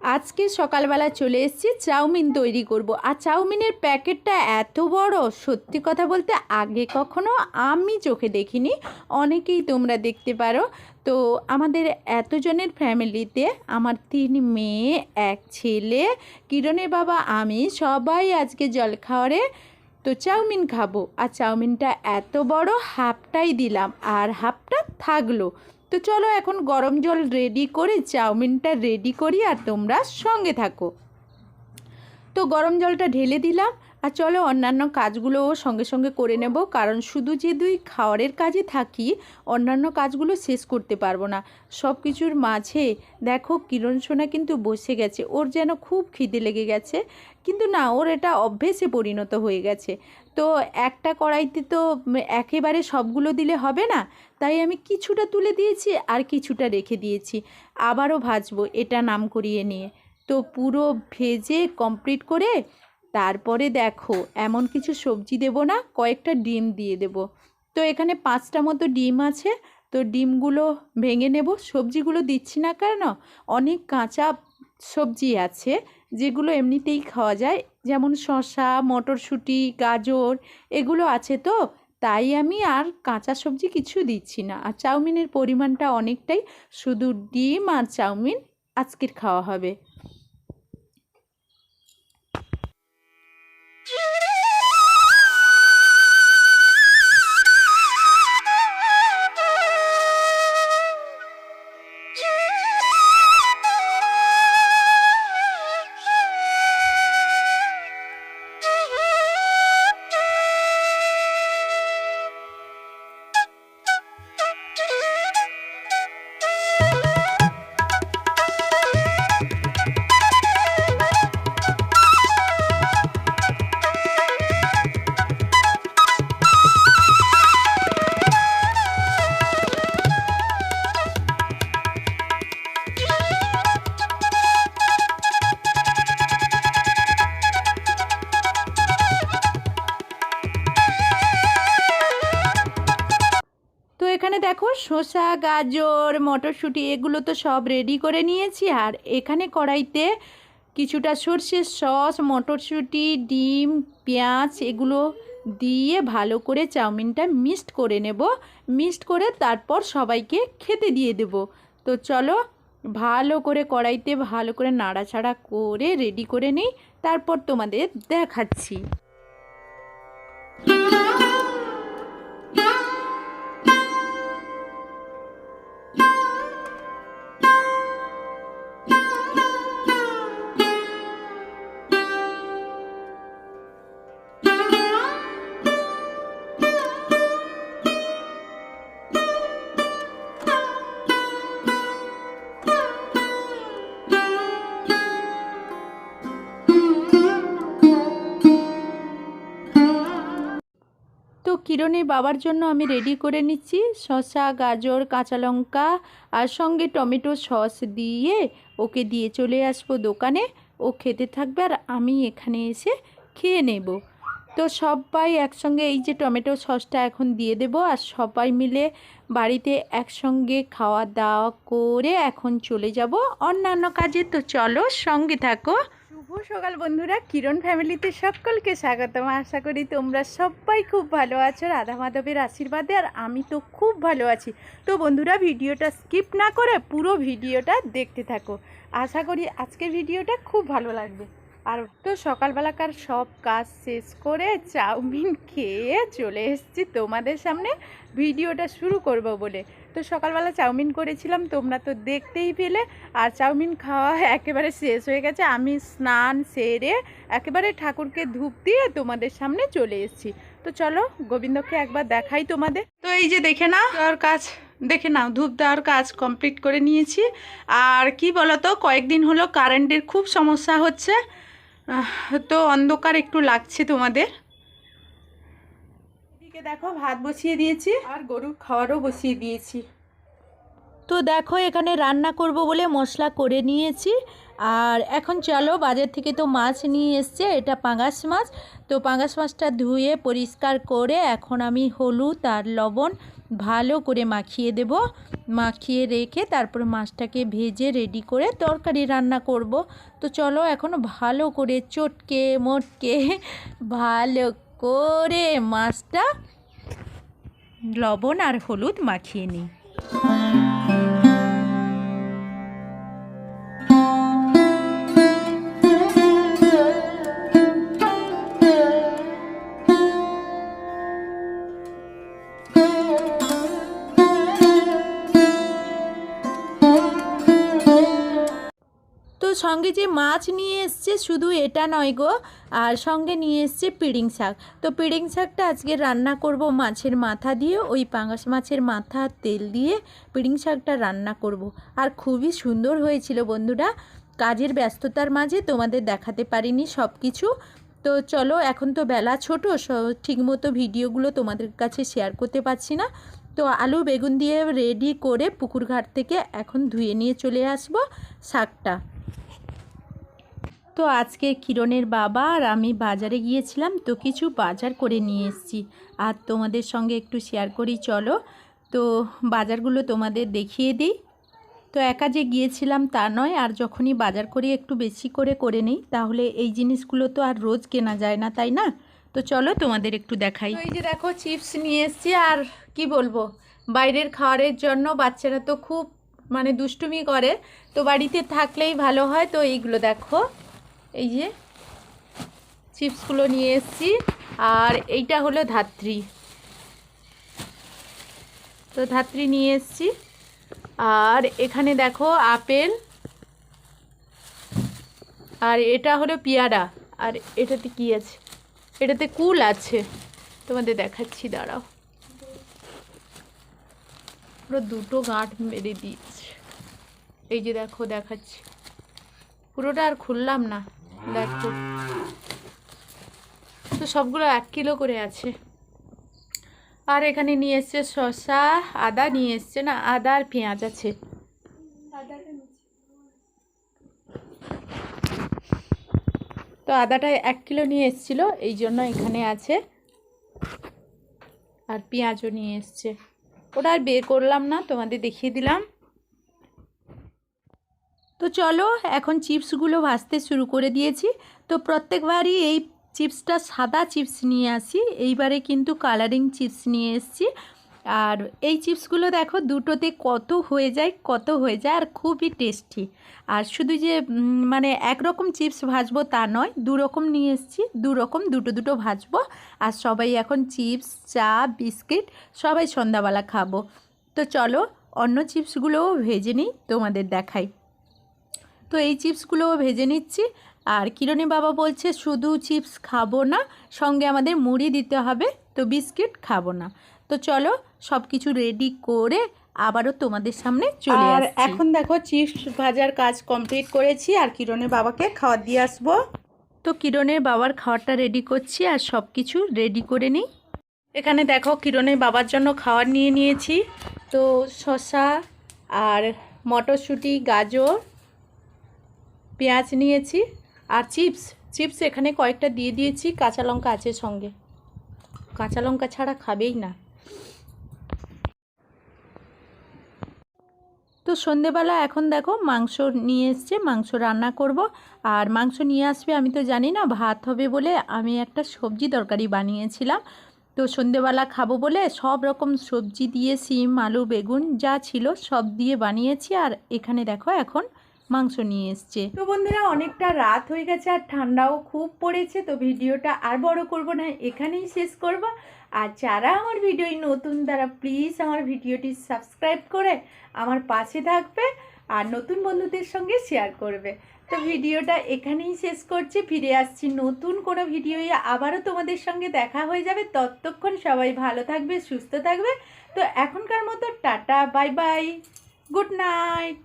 আজকে সকালবেলা চলে এসেছি, চাউমিন তৈরি করব। আর চাউমিনের প্যাকেটটা এত বড়, সত্যি কথা বলতে আগে কখনো আমি চোখে দেখিনি, অনেকেই তোমরা দেখতে পারো। তো আমাদের এতজনের ফ্যামিলিতে আমার তিন মেয়ে, এক ছেলে, কিরণের বাবা, আমি সবাই আজকে জল খাওয়ারে তো চাউমিন খাব। আর চাউমিনটা এত বড়, হাফটাই দিলাম, আর হাফটা থাকল। তো চলো এখন গরম জল রেডি করে, চাউমিনটা রেডি করি আর তোমরা সঙ্গে থাকো। তো গরম জলটা ঢেলে দিলাম আর চলো অন্যান্য কাজগুলোও সঙ্গে সঙ্গে করে নেব, কারণ শুধু যে দুই খাওয়ারের কাজে থাকি, অন্যান্য কাজগুলো শেষ করতে পারব না। সব কিছুর মাঝে দেখো কিরণ সোনা কিন্তু বসে গেছে, ওর যেন খুব খিদে লেগে গেছে, কিন্তু না, ওর এটা অভ্যেসে পরিণত হয়ে গেছে। তো একটা কড়াইতে তো একেবারে সবগুলো দিলে হবে না, তাই আমি কিছুটা তুলে দিয়েছি আর কিছুটা রেখে দিয়েছি, আবারও ভাজবো এটা নাম করিয়ে নিয়ে। তো পুরো ভেজে কমপ্লিট করে তারপরে দেখো এমন কিছু সবজি দেব না, কয়েকটা ডিম দিয়ে দেব। তো এখানে পাঁচটা মতো ডিম আছে, তো ডিমগুলো ভেঙে নেব। সবজিগুলো দিচ্ছি না কেন, অনেক কাঁচা সবজি আছে যেগুলো এমনিতেই খাওয়া যায়, যেমন শসা, মটরশুঁটি, গাজর, এগুলো আছে তো। তাই আমি আর কাঁচা সবজি কিছু দিচ্ছি না। আর চাউমিনের পরিমাণটা অনেকটাই শুধু ডিম আর চাউমিন আজকের খাওয়া হবে। এখানে দেখো শসা, গাজর, মটরশুঁটি এগুলো তো সব রেডি করে নিয়েছি। আর এখানে কড়াইতে কিছুটা সর্ষের সস, মটরশুঁটি, ডিম, পেঁয়াজ এগুলো দিয়ে ভালো করে চাউমিনটা মিক্সড করে নেব। মিক্সড করে তারপর সবাইকে খেতে দিয়ে দেব। তো চলো ভালো করে কড়াইতে ভালো করে নাড়াছাড়া করে রেডি করে নিই। তারপর তোমাদের দেখাচ্ছি। কিরণের বাবার জন্য আমি রেডি করে নিচ্ছি। শসা, গাজর, কাঁচা লঙ্কা আর সঙ্গে টমেটো সস দিয়ে ওকে দিয়ে চলে আসব দোকানে। ও খেতে থাকবে আর আমি এখানে এসে খেয়ে নেব। তো সবাই একসঙ্গে এই যে টমেটো সসটা এখন দিয়ে দেব আর সবাই মিলে বাড়িতে একসঙ্গে খাওয়া দাওয়া করে এখন চলে যাব অন্যান্য কাজে। তো চলো সঙ্গে থাকো। শুভ সকাল বন্ধুরা, কিরণ ফ্যামিলিতে সকলকে স্বাগতম। আশা করি তোমরা সবাই খুব ভালো আছো, রাধা মাধবের আশীর্বাদে, আর আমি তো খুব ভালো আছি। তো বন্ধুরা, ভিডিওটা স্কিপ না করে পুরো ভিডিওটা দেখতে থাকো। আশা করি আজকের ভিডিওটা খুব ভালো লাগবে। আর তো সকালবেলাকার সব কাজ শেষ করে চাউমিন খেয়ে চলে এসেছি তোমাদের সামনে ভিডিওটা শুরু করব বলে। তো সকালবেলা চাউমিন করেছিলাম, তোমরা তো দেখতেই পেলে। আর চাউমিন খাওয়া একেবারে শেষ হয়ে গেছে। আমি স্নান সেরে একেবারে ঠাকুরকে ধূপ দিয়ে তোমাদের সামনে চলে এসেছি। তো চলো গোবিন্দকে একবার দেখাই তোমাদের। তো এই যে দেখে নাও, দেওয়ার কাজ, দেখে নাও, ধূপ দেওয়ার কাজ কমপ্লিট করে নিয়েছি। আর কি বলতো, কয়েকদিন হলো কারেন্টের খুব সমস্যা হচ্ছে। তো অন্ধকার একটু লাগছে তোমাদের। এদিকে দেখো, ভাত বসিয়ে দিয়েছি আর গরুর খাওয়ারও বসিয়ে দিয়েছি। তো দেখো এখানে রান্না করব বলে মশলা করে নিয়েছি। আর এখন চলো বাজার থেকে তো মাছ নিয়ে এসছে, এটা পাঙাশ মাছ। তো পাঙাশ মাছটা ধুয়ে পরিষ্কার করে এখন আমি হলুদ আর লবণ ভালো করে মাখিয়ে দেব। মাখিয়ে রেখে তারপর মাছটাকে ভেজে রেডি করে তরকারি রান্না করব। তো চলো এখন ভালো করে চটকে মোটকে ভালো করে মাছটা লবণ আর হলুদ মাখিয়ে নিই। সঙ্গে যে মাছ নিয়ে এসছে শুধু এটা নয় গো, আর সঙ্গে নিয়ে এসছে পিড়িং শাক। তো পিড়িং শাকটা আজকে রান্না করব মাছের মাথা দিয়ে, ওই পাঙাশ মাছের মাথা তেল দিয়ে পিড়িং শাকটা রান্না করব। আর খুবই সুন্দর হয়েছিল বন্ধুরা। কাজের ব্যস্ততার মাঝে তোমাদের দেখাতে পারিনি সব কিছু তো চলো, এখন তো বেলা ছোট ঠিকমতো ভিডিওগুলো তোমাদের কাছে শেয়ার করতে পারছি না। তো আলু বেগুন দিয়ে রেডি করে পুকুর ঘাট থেকে এখন ধুয়ে নিয়ে চলে আসব শাকটা। তো আজকে কিরণের বাবা আর আমি বাজারে গিয়েছিলাম, তো কিছু বাজার করে নিয়ে এসেছি। আর তোমাদের সঙ্গে একটু শেয়ার করি, চলো। তো বাজারগুলো তোমাদের দেখিয়ে দিই। তো একা যে গিয়েছিলাম তা নয়, আর যখনই বাজার করি একটু বেশি করে করে নিই, তাহলে এই জিনিসগুলো তো আর রোজ কেনা যায় না, তাই না? তো চলো তোমাদের একটু দেখাই। এই যে দেখো চিপস নিয়ে এসেছি, আর কি বলব? বাইরের খাওয়ারের জন্য বাচ্চারা তো খুব মানে দুষ্টুমি করে, তো বাড়িতে থাকলেই ভালো হয়, তো এইগুলো দেখো। এই যে চিপসগুলো নিয়ে এসেছি। আর এইটা হলো ধাত্রী। তো ধাত্রী নিয়ে এসেছি। আর এখানে দেখো আপেল। আর এটা হলো পেয়ারা। আর এটাতে কি আছে? এটাতে কুল আছে। তোমাদের দেখাচ্ছি, দাঁড়াও। পুরো দুটো গাঁট মেরে দিয়েছে। এই যে দেখো, দেখাচ্ছি। পুরোটা আর খুললাম না। দেখো তো সবগুলো এক কিলো করে আছে। আর এখানে নিয়ে এসছে শসা, আদা নিয়ে এসছে না, আদা আর পেঁয়াজ আছে। তো আদাটা এক কিলো নিয়ে এসছিল, এই জন্য এখানে আছে। আর পেঁয়াজও নিয়ে এসছে। ওটা আর বের করলাম না, তোমাদের দেখিয়ে দিলাম। তো চলো, এখন চিপসগুলো ভাজতে শুরু করে দিয়েছি। তো প্রত্যেকবারই এই চিপসটা সাদা চিপস নিয়ে আসি। এইবারে কিন্তু কালারিং চিপস নিয়ে এসেছি। আর এই চিপসগুলো দেখো, দুটোতে কত হয়ে যায়, কত হয়ে যায়, আর খুবই টেস্টি। আর শুধু যে মানে একরকম চিপস ভাজবো তা নয় দু রকম নিয়ে এসেছি দু রকম দুটো দুটো ভাজবো। আর সবাই এখন চিপস, চা, বিস্কিট, সবাই সন্ধ্যাবেলা খাব। তো চলো, অন্য চিপসগুলোও ভেজে নিই, তোমাদের দেখাই। তো এই চিপসগুলোও ভেজে নিচ্ছি। আর কিরণী বাবা বলছে শুধু চিপস খাব না সঙ্গে আমাদের মুড়ি দিতে হবে তো বিস্কিট খাব না। তো চলো সব কিছু রেডি করে আবারও তোমাদের সামনে চলে আর এখন দেখো চিপস ভাজার কাজ কমপ্লিট করেছি আর কিরণের বাবাকে খাওয়া দিয়ে আসব। তো কিরণের বাবার খাওয়ারটা রেডি করছি আর সব কিছু রেডি করে নিই। এখানে দেখো কিরণের বাবার জন্য খাবার নিয়ে নিয়েছি। তো শসা আর মটরশুঁটি গাজর পেঁয়াজ নিয়েছি আর চিপস। চিপস এখানে কয়েকটা দিয়ে দিয়েছি, কাঁচা লঙ্কা আছে সঙ্গে। কাঁচা লঙ্কা ছাড়া খাবেই না। তো সন্ধেবেলা এখন দেখো মাংস নিয়ে এসছে, মাংস রান্না করব। আর মাংস নিয়ে আসবে, আমি তো জানি না, ভাত হবে বলে আমি একটা সবজি তরকারি বানিয়েছিলাম। তো সন্ধেবেলা খাব বলে সব রকম সবজি দিয়ে, সিম, আলু, বেগুন যা ছিল সব দিয়ে বানিয়েছি। আর এখানে দেখো এখন মাংস নিয়ে এসছে। তো বন্ধুরা, অনেকটা রাত হয়ে গেছে আর ঠান্ডাও খুব পড়েছে, তো ভিডিওটা আর বড় করব না, এখানেই শেষ করব। আর যারা আমার ভিডিও নতুন, তারা প্লিজ আমার ভিডিওটি সাবস্ক্রাইব করে আমার পাশে থাকবে আর নতুন বন্ধুদের সঙ্গে শেয়ার করবে। তো ভিডিওটা এখানেই শেষ করছি, ফিরে আসছি নতুন কোনো ভিডিও আবারও তোমাদের সঙ্গে দেখা হয়ে যাবে। ততক্ষণ সবাই ভালো থাকবে, সুস্থ থাকবে। তো এখনকার মতো tata, bye bye, good night.